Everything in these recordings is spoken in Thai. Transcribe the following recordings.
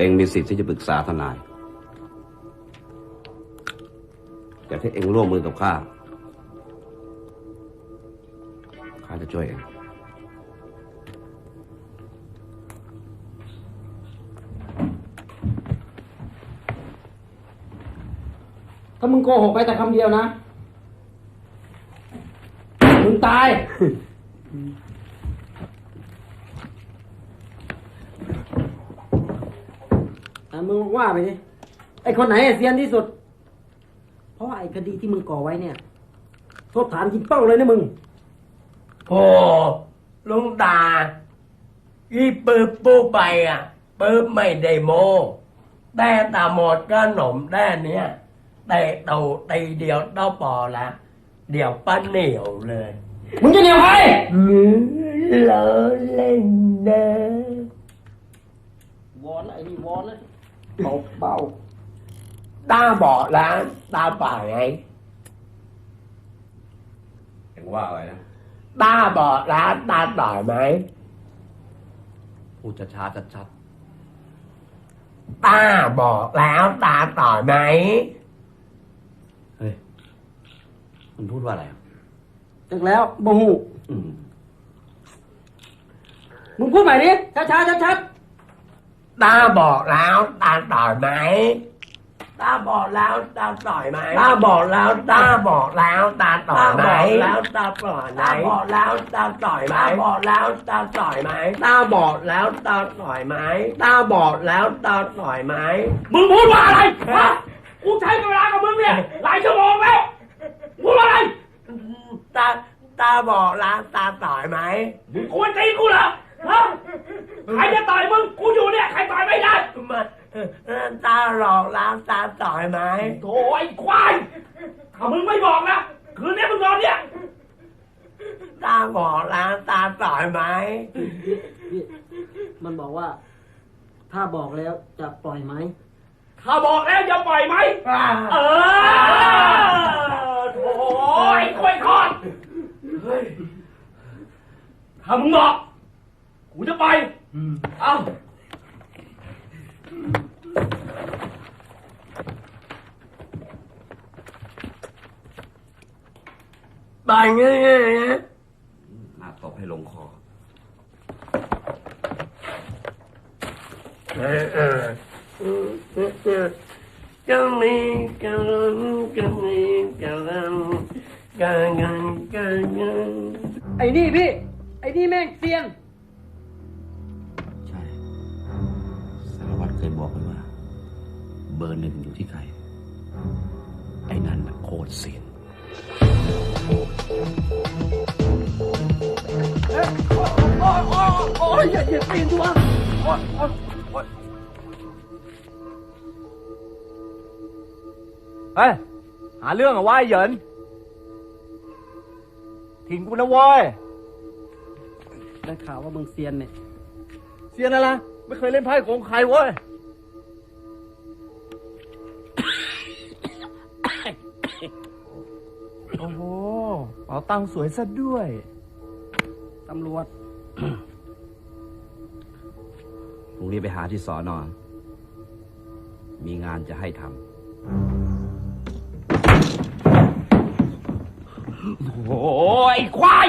เองมีสิทธิ์ที่จะปรึกษาทนาย แต่ถ้าเองร่วมมือกับข้า ข้าจะช่วยเองถ้ามึงโกหกไปแต่คำเดียวนะ มึงตาย อะมึงว่าไปดิไอ้คนไหนเซียนที่สุด เพราะว่าไอ้คดีที่มึงก่อไว้เนี่ยโทษฐานกินเป้าเลยนะมึง โอ้ลุงตาอีปืบปูไปอะปืบไม่ได้โมแต่ตาหมดก็หนมแด้เนี้ยแต่เต่าตีเดียวเต้าปอละ เดี๋ยวป้าเหนียวเลย มึงจะเหนียวใครมือเลอเล่นเด้อวอนแล้วไอ้นี่วอนแล้ว เบาเบาตาบอดแล้วตาป่าไงเองว่าอะไรนะตาบอดแล้วตาต่อยไหมพูดช้าๆชัดตาบอกแล้วตาต่อยไหมๆเฮ้ยมันพูดว่าอะไรอะตึกแล้วโมหูอืมมึงพูดใหม่ดิช้าช้าชัดชั ดตาบอกแล้วตาต่อยไหมตาบอกแล้วตาต่อยไหมตาบอกแล้วตาบอกแล้วตาต่อยไหมแล้วตาต่อยไหมตาบอกแล้วตาต่อยไหมตาบอกแล้วตาต่อยไหมตาบอกแล้วตาต่อยไหมตาบอกแล้วตาต่อยไหมมึงพูดว่าอะไรฮะกูใช้เวลากับมึงเนี่ยหลายชั่วโมงแล้วพูดว่าอะไรตาตาบอกแล้วตาต่อยไหมมึงควรตีกูเหรอฮะ ใครจะต่อยมึงกูอยู่เนี่ยใครต่อยไม่ได้มาเอ่อเอ่อตาหลอกแล้วตาต่อยไหมโถ่ไอ้ควายถ้ามึงไม่บอกนะคืนนี้มึงนอนเนี่ยตาบอกแล้วตาต่อยไหมมันบอกว่า ถ้าบอกแล้วจะปล่อยไหมถ้าบอกแล้วจะปล่อยไหมเออโถ่ไอ้กล้วยทอดเฮ้ยถ้ามึงบอกกูจะไป เอ้าต่อยง่ายๆนะมาตบให้ลงคอเออเออก็มีกันก็มีกันกันกันกันกันไอ้นี่พี่ ไอ้นี่แม่งเซียน เบอร์หนึ่งอยู่ที่ใคร ไอ้นั่นน่ะโคตรเสียนโอ้ยอย่าอย่าตีนตัวเฮ้ย หาเรื่องเหรอะวะไอ้เหยินทิ้งกูนะเว้ยได้ข่าวว่ามึงเซียนเนี่ยเสียนอะไร ไม่เคยเล่นไพ่ของใครเว้ย โอ้โหเป๋าตังค์สวยซะด้วย ตำรวจ พรุ่งนี้ไปหาที่สอนอมีงานจะให้ทโอ้ยไอ้ควาย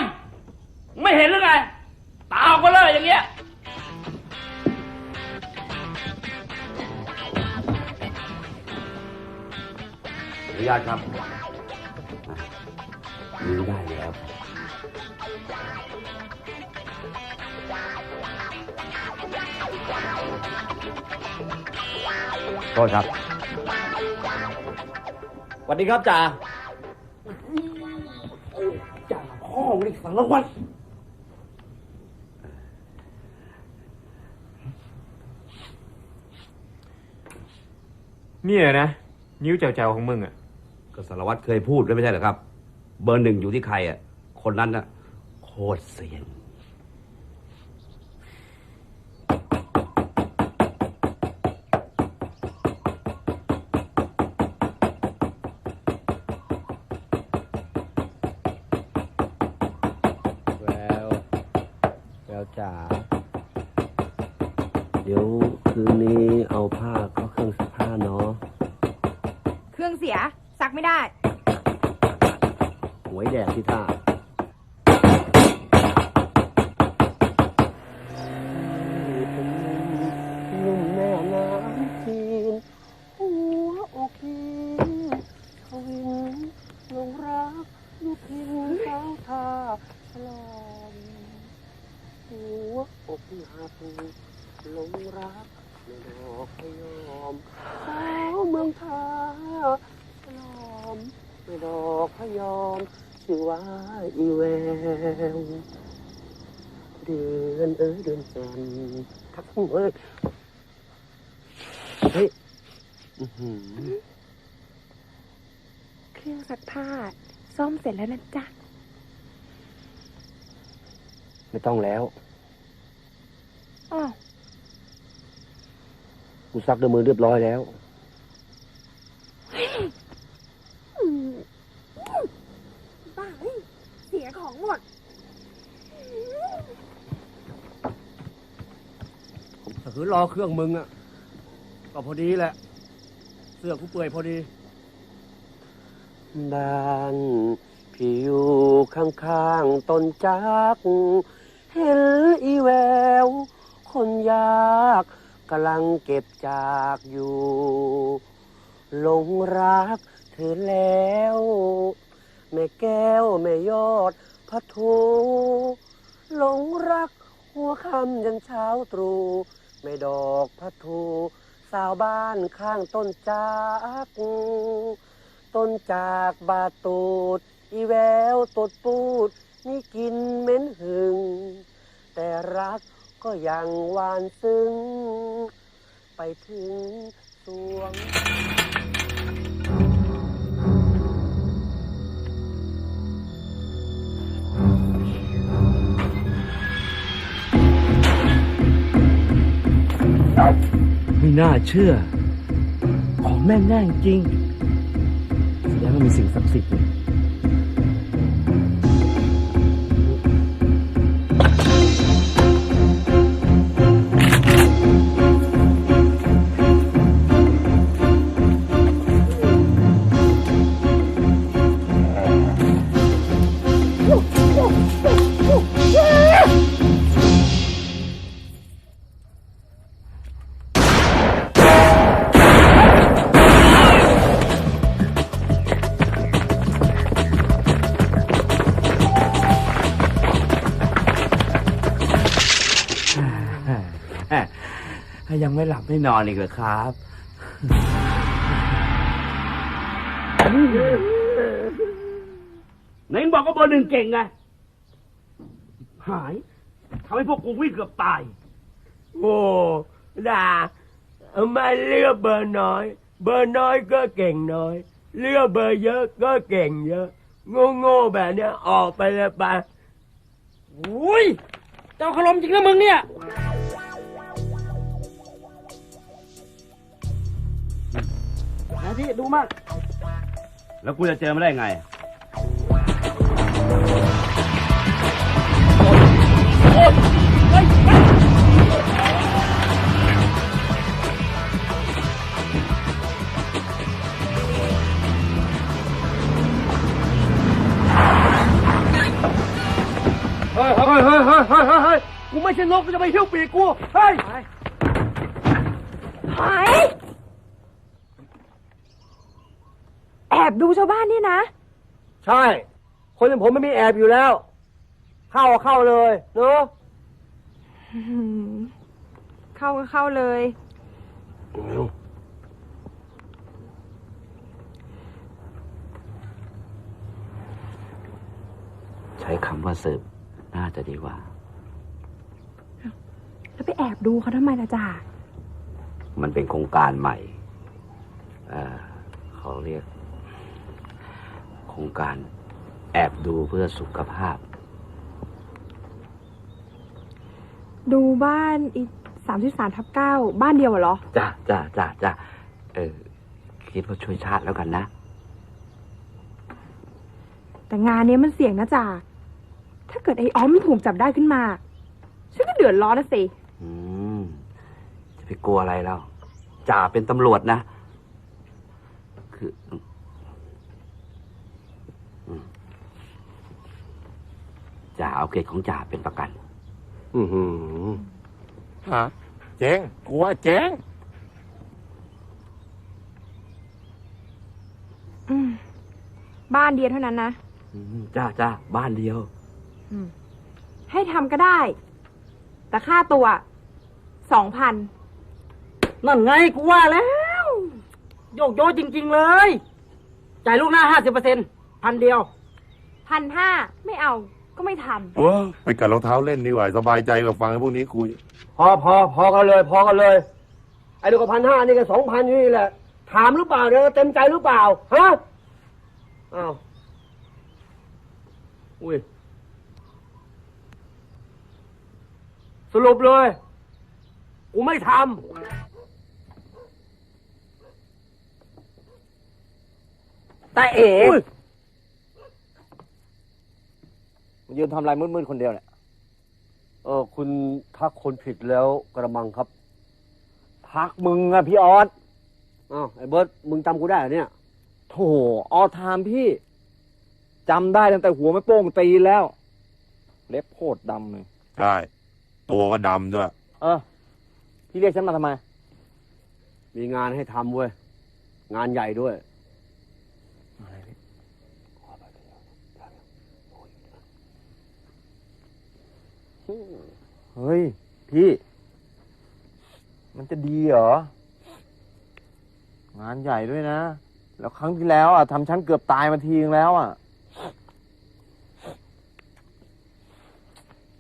ไม่เห็นหรือไง ตาออกมาเลยอย่างเงี้ย นุญาตครับอะมีได้อยู่แล้วโทษครับสวัสดีครับจ่าจ่าพ่อมึงอีกสารวัตรเนี่ยนะ นิ้วแจ๋วๆของมึงอะ ก็สารวัตรเคยพูดด้วยไม่ใช่เหรอครับ เบอร์หนึ่งอยู่ที่ใครอะ คนนั้นน่ะโคตรเสียนแววแววจ๋าเดี๋ยวคืนนี้เอาผ้าเข้าเครื่องซักผ้าเนาะ เครื่องเสียซั กไม่ได้ หวยแดกที่ท่านุ่มแม่น้ำจีนหัวอกพีทวินลงรักลูกพินสาวทาฉลอมหัวอกนาปูลงรักไม่ดอกพยอมสาวเมืองทาฉลอ มไม่ดอกพยอมชื่อว่าอีแววเดือนเอ้ยเดือนแสนทักหัวเอ้ยเฮ้ยอื้อหือเครื่องซักผ้าซ่อมเสร็จแล้วนะจ๊ะ ไม่ต้องแล้วอ้าว กูซักด้วยมือเรียบร้อยแล้ว บ้าเฮ้ยเสียของหมด ถ้า คือรอเครื่องมึงอะก็พอดีแหละ เสื้อกูเปื่อยพอดี บ้านพี่อยู่ข้างๆต้นจัก เห็นอีแวว คนยากกำลังเก็บจากอยู่ หลงรักเธอแล้ว แม่แก้ว แม่ยอดพัทูหลงรักหัวคำยันเช้าตรู่ แม่ดอกพัทู สาวบ้านข้างต้นจากต้นจากบาตูด อีแววตดปูด นี่กินเหม็นหึง แต่รักก็ยังหวานซึ้ง ไปถึงสวง ไม่น่าเชื่อ ของแม่แน่จริงแสดงว่ามีสิ่งศักดิ์สิทธิ์ ยู่ยังไม่หลับไม่นอนอีกเหรอครับ ไหนมึงบอกว่าเบอร์หนึ่งเก่งไง หายทำให้พวกกูวิ่งเกือบตาย โอ้ด่าทำไมเลือกเบอร์น้อย เบอร์น้อยก็เก่งน้อย เลือกเบอร์เยอะก็เก่งเยอะ โง่โง่ๆแบบเนี้ยออกไปเลยไปอุ้ยเจ้าขลมจริงนะมึงเนี่ย นะพี่ดูมาก แล้วกูจะเจอมาได้ไง เฮ้ยเฮ้ยเฮ้ยเฮ้ยเฮ้ยเฮ้ยกูไม่ใช่นกกูจะไปหิ้วปีกกู เฮ้ย หาย แอบดูชาวบ้านเนี่ยนะ ใช่ คนอย่างผมไม่มีแอบอยู่แล้ว เข้าก็เข้าเลยเนาะเข้าก็เข้าเลย ใช้คำว่าสืบน่าจะดีกว่า แล้วไปแอบดูเขาทำไมล่ะจ่ามันเป็นโครงการใหม่เอ่อเขาเรียก โครงการแอบดูเพื่อสุขภาพ ดูบ้านอีกสามสิบสามทับเก้าบ้านเดียวเหรอ จ้าจ้าจ้าจ้าเออ คิดว่าช่วยชาติแล้วกันนะ แต่งานเนี้ยมันเสี่ยงนะจ่าถ้าเกิดไอ้ออมมันถูกจับได้ขึ้นมาฉันก็เดือดร้อนนะสิ อืมไปกลัวอะไรแล้วจ่าเป็นตำรวจนะ คืออื จ่าเอาเกรดของจ่าเป็นประกัน อือหือฮะเจ๊งกลัวเจ๊งอืมบ้านเดียวเท่านั้นนะ อืมจ้าจ้าบ้านเดียว อืม ให้ทำก็ได้ แต่ค่าตัวสองพันนั่นไงกูว่าแล้ว โยกโยจริง ๆ เลย จ่ายลูกหน้าห้าสิบเปอร์เซ็นพันเดียว พันห้าไม่เอา ก็ไม่ทเออไปกัดรองเท้าเล่นดีกว่าสบายใจกว่าฟังไอ้พวกนี้คุย พอพอพอกันเลย พอกันเลย ไอ้ลูกพันห้านี่ก็สองพันนี่แหละ ถามหรือเปล่าเนี่ยเต็มใจหรือเปล่าฮะอ้าวอุ้ยสรุปเลย กูไม่ทำแต่เอ๋ยื นทำอะไรมืดๆคนเดียวเนี่ย เออคุณทักคนผิดแล้วกระมังครับทักมึงอะพี่ออสอ้าวไอ้เบิร์ตมึงจำกูได้เหรอเนี่ย โถออทามพี่จำได้ตั้งแต่หัวไม่โป้งตีแล้ว เล็บโคตรดำเลยใช่ตัวก็ดำด้วย เออ พี่เรียกฉันมาทำไม มีงานให้ทำเว้ย งานใหญ่ด้วย เฮ้ย พี่ มันจะดีเหรอ งานใหญ่ด้วยนะ แล้วครั้งที่แล้ว อะทำฉันเกือบตายมาทีนึงแล้ว อะ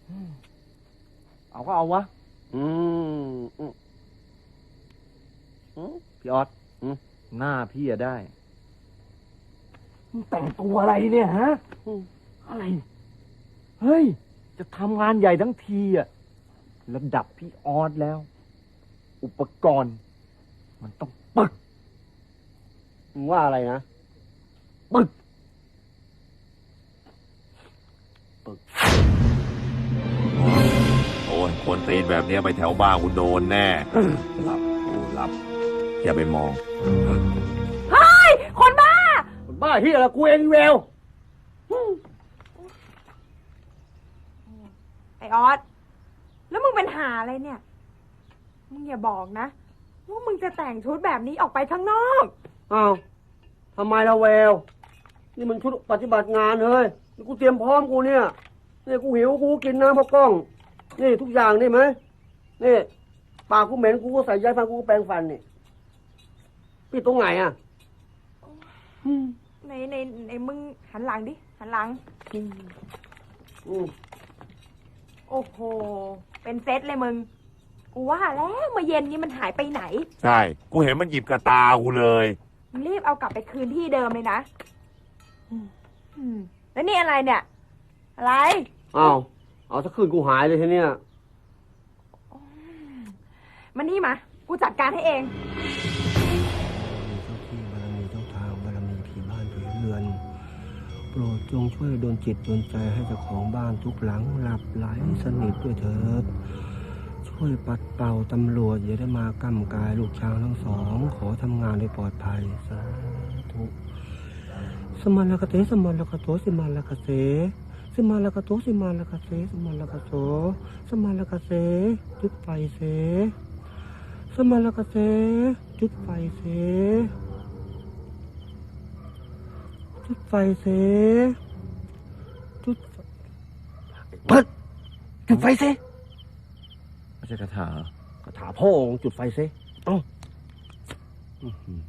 อืมเอาก็เอาวะ อืมอืมพี่ออสอืมหน้าพี่อะได้แต่งตัวอะไรเนี่ยฮะ อะไร เฮ้ย จะทำงานใหญ่ทั้งทีอะระดับพี่ออสแล้ว อุปกรณ์ มันต้องปึกมึงว่าอะไรนะปึกโอ้ยคนตีนแบบเนี้ยไปแถวบ้านคุณโดนแน่ หลับกูหลับ อย่าไปมองำคนบ้าบ้าที่อะไรกูเองแวว ไอออสแล้วมึงเป็นหาอะไรเนี่ย มึงอย่าบอกนะว่ามึงจะแต่งชุดแบบนี้ออกไปข้างนอก อ้าวทำไมละแวว นี่มันชุดปฏิบัติงานเฮ้ยนี่กูเตรียมพร้อมกูเนี่ย นี่กูหิวกูกินน้ำพอกล้อง นี่ทุกอย่างนี่ไหมนี่ปากกูเหม็นกูก็ใส่ยาฟันกูก็แปรงฟันนี่พี่ตรงไหนอะในในในมึงหันหลังดิ หันหลัง อืม โอ้โห เป็นเซตเลยมึง กูว่าแล้วเมื่อเย็นนี้มันหายไปไหน ใช่ กูเห็นมันหยิบกระตากูเลย มึงรีบเอากลับไปคืนที่เดิมเลยนะอืมแล้วนี่อะไรเนี่ย อะไร อ้าวเอาสักคืนกูหายเลยทีเนี้ยมานี่มา กูจัดการให้เองเจ้าที่บารมีเจ้าทางบารมีผีบ้านผีเรือน โปรดจงช่วยดลจิตดลใจให้เจ้าของบ้านทุกหลังหลับไหลสนิทด้วยเถิด ช่วยปัดเป่าตำรวจอย่าได้มากำกายลูกช้างทั้งสอง ขอทำงานโดยปลอดภัยสาธุสมาลกเตสมาลกโตสมาลกเสสมาลกโตสมาลกเสสมาลกโตสมาลกเสจุดไฟเสสมมาลกเสจุดไฟเส จุดไฟเสจุดไฟเปิดจุดไฟเสไม่ใช่คาถากระถาพ่อของจุดไฟเซเอ้าอื้อหือ